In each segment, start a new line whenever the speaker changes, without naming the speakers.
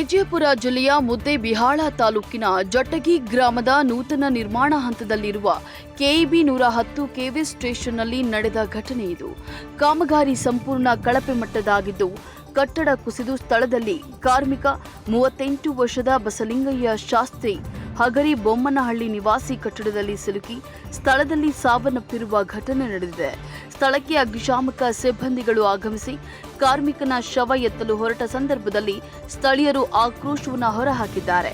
ವಿಜಯಪುರ ಜಿಲ್ಲೆಯ ಮುದ್ದೇಬಿಹಾಳ ತಾಲೂಕಿನ ಜಟಗಿ ಗ್ರಾಮದ ನೂತನ ನಿರ್ಮಾಣ ಹಂತದಲ್ಲಿರುವ ಕೆಇಬಿ ನೂರ ಹತ್ತು ಕೆವಿ ಸ್ಟೇಷನ್ನಲ್ಲಿ ನಡೆದ ಘಟನೆ ಇದು. ಕಾಮಗಾರಿ ಸಂಪೂರ್ಣ ಕಳಪೆ ಮಟ್ಟದಾಗಿದ್ದು, ಕಟ್ಟಡ ಕುಸಿದು ಸ್ಥಳದಲ್ಲಿ ಕಾರ್ಮಿಕ, ಮೂವತ್ತೆಂಟು ವರ್ಷದ ಬಸಲಿಂಗಯ್ಯ ಶಾಸ್ತ್ರಿ ಹಗರಿ ಬೊಮ್ಮನಹಳ್ಳಿ ನಿವಾಸಿ ಕಟ್ಟಡದಲ್ಲಿ ಸಿಲುಕಿ ಸ್ಥಳದಲ್ಲಿ ಸಾವನ್ನಪ್ಪಿರುವ ಘಟನೆ ನಡೆದಿದೆ. ಸ್ಥಳಕ್ಕೆ ಅಗ್ನಿಶಾಮಕ ಸಿಬ್ಬಂದಿಗಳು ಆಗಮಿಸಿ ಕಾರ್ಮಿಕನ ಶವ ಎತ್ತಲು ಹೊರಟ ಸಂದರ್ಭದಲ್ಲಿ ಸ್ಥಳೀಯರು ಆಕ್ರೋಶವನ್ನು ಹೊರಹಾಕಿದ್ದಾರೆ.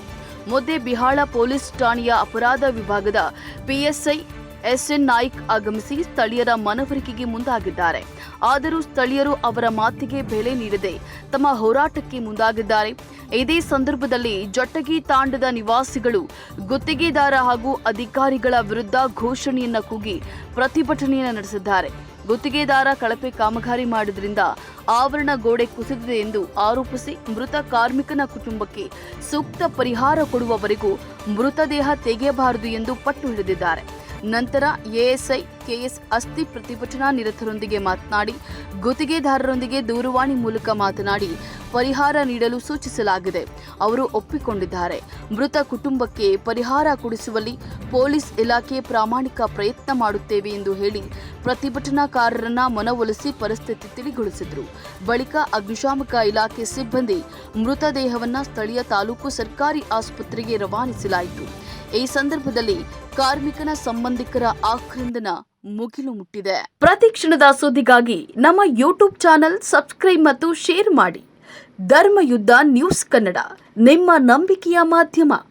ಮುದ್ದೇಬಿಹಾಳ ಪೊಲೀಸ್ ಠಾಣೆಯ ಅಪರಾಧ ವಿಭಾಗದ ಪಿಎಸ್ಐ ಎಸ್ಎನ್ ನಾಯ್ಕ್ ಆಗಮಿಸಿ ಸ್ಥಳೀಯರ ಮನವರಿಕೆಗೆ ಮುಂದಾಗಿದ್ದಾರೆ. ಆದರೂ ಸ್ಥಳೀಯರು ಅವರ ಮಾತಿಗೆ ಬೆಲೆ ನೀಡದೆ ತಮ್ಮ ಹೋರಾಟಕ್ಕೆ ಮುಂದಾಗಿದ್ದಾರೆ. ಇದೇ ಸಂದರ್ಭದಲ್ಲಿ ಜಟ್ಟಗಿ ತಾಂಡದ ನಿವಾಸಿಗಳು, ಗುತ್ತಿಗೆದಾರ ಹಾಗೂ ಅಧಿಕಾರಿಗಳ ವಿರುದ್ಧ ಘೋಷಣೆಯನ್ನ ಕೂಗಿ ಪ್ರತಿಭಟನೆಯನ್ನು ನಡೆಸಿದ್ದಾರೆ. ಗುತ್ತಿಗೆದಾರ ಕಳಪೆ ಕಾಮಗಾರಿ ಮಾಡಿದ್ರಿಂದ ಆವರಣ ಗೋಡೆ ಕುಸಿದಿದೆ ಎಂದು ಆರೋಪಿಸಿ ಮೃತ ಕಾರ್ಮಿಕನ ಕುಟುಂಬಕ್ಕೆ ಸೂಕ್ತ ಪರಿಹಾರ ಕೊಡುವವರೆಗೂ ಮೃತದೇಹ ತೆಗೆಯಬಾರದು ಎಂದು ಪಟ್ಟು ಹಿಡಿದಿದ್ದಾರೆ. ನಂತರ ಎಎಸ್ಐ, ಕೆಎಸ್ ಅಸ್ಥಿ ಪ್ರತಿಭಟನಾ ನಿರತರೊಂದಿಗೆ ಮಾತನಾಡಿ, ಗುತ್ತಿಗೆದಾರರೊಂದಿಗೆ ದೂರವಾಣಿ ಮೂಲಕ ಮಾತನಾಡಿ ಪರಿಹಾರ ನೀಡಲು ಸೂಚಿಸಲಾಗಿದೆ. ಅವರು ಒಪ್ಪಿಕೊಂಡಿದ್ದಾರೆ. ಮೃತ ಕುಟುಂಬಕ್ಕೆ ಪರಿಹಾರ ಕೊಡಿಸುವಲ್ಲಿ ಪೊಲೀಸ್ ಇಲಾಖೆ ಪ್ರಾಮಾಣಿಕ ಪ್ರಯತ್ನ ಮಾಡುತ್ತೇವೆ ಎಂದು ಹೇಳಿ ಪ್ರತಿಭಟನಾಕಾರರನ್ನ ಮನವೊಲಿಸಿ ಪರಿಸ್ಥಿತಿ ತಿಳಿಗೊಳಿಸಿದರು. ಬಳಿಕ ಅಗ್ನಿಶಾಮಕ ಇಲಾಖೆ ಸಿಬ್ಬಂದಿ ಮೃತದೇಹವನ್ನು ಸ್ಥಳೀಯ ತಾಲೂಕು ಸರ್ಕಾರಿ ಆಸ್ಪತ್ರೆಗೆ ರವಾನಿಸಲಾಯಿತು. ಈ ಸಂದರ್ಭದಲ್ಲಿ ಕಾರ್ಮಿಕನ ಸಂಬಂಧಿಕರ ಆಕ್ರಂದನ ಮುಗಿಲು ಮುಟ್ಟಿದೆ. ಪ್ರತಿ ಕ್ಷಣದ ಸುದ್ದಿಗಾಗಿ ನಮ್ಮ ಯೂಟ್ಯೂಬ್ ಚಾನೆಲ್ ಸಬ್ಸ್ಕ್ರೈಬ್ ಮತ್ತು ಶೇರ್ ಮಾಡಿ. ಧರ್ಮಯುದ್ಧ ನ್ಯೂಸ್ ಕನ್ನಡ, ನಿಮ್ಮ ನಂಬಿಕೆಯ ಮಾಧ್ಯಮ.